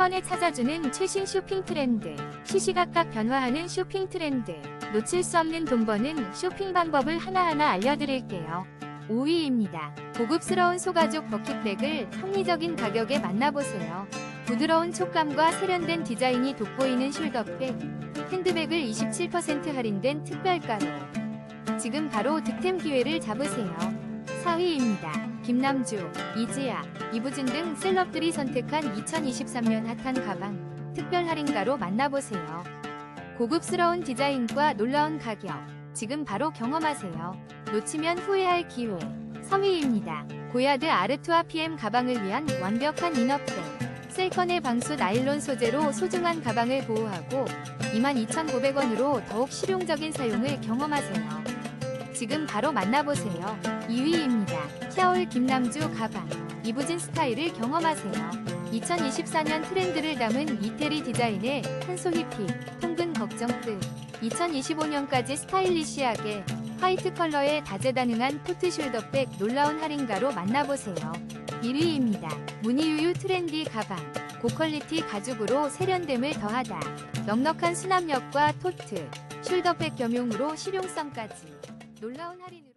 번에 찾아주는 최신 쇼핑 트렌드, 시시각각 변화하는 쇼핑 트렌드, 놓칠 수 없는 돈 버는 쇼핑 방법을 하나하나 알려드릴게요. 5위입니다. 고급스러운 소가죽 버킷백을 합리적인 가격에 만나보세요. 부드러운 촉감과 세련된 디자인이 돋보이는 숄더백, 핸드백을 27% 할인된 특별가로. 지금 바로 득템 기회를 잡으세요. 4위입니다. 김남주, 이지아, 이부진 등 셀럽들이 선택한 2023년 핫한 가방, 특별 할인가로 만나보세요. 고급스러운 디자인과 놀라운 가격, 지금 바로 경험하세요. 놓치면 후회할 기회. 3위입니다. 고야드 아르투아 PM 가방을 위한 완벽한 인업백. 셀컨의 방수 나일론 소재로 소중한 가방을 보호하고 22,900원으로 더욱 실용적인 사용을 경험하세요. 지금 바로 만나보세요. 2위입니다. 샤올 김남주 가방. 이부진 스타일을 경험하세요. 2024년 트렌드를 담은 이태리 디자인의 한소 히피, 통근 걱정 끝. 2025년까지 스타일리시하게 화이트 컬러의 다재다능한 토트 숄더백 놀라운 할인가로 만나보세요. 1위입니다. 무늬유유 트렌디 가방. 고퀄리티 가죽으로 세련됨을 더하다. 넉넉한 수납력과 토트, 숄더백 겸용으로 실용성까지. 놀라운 할인으로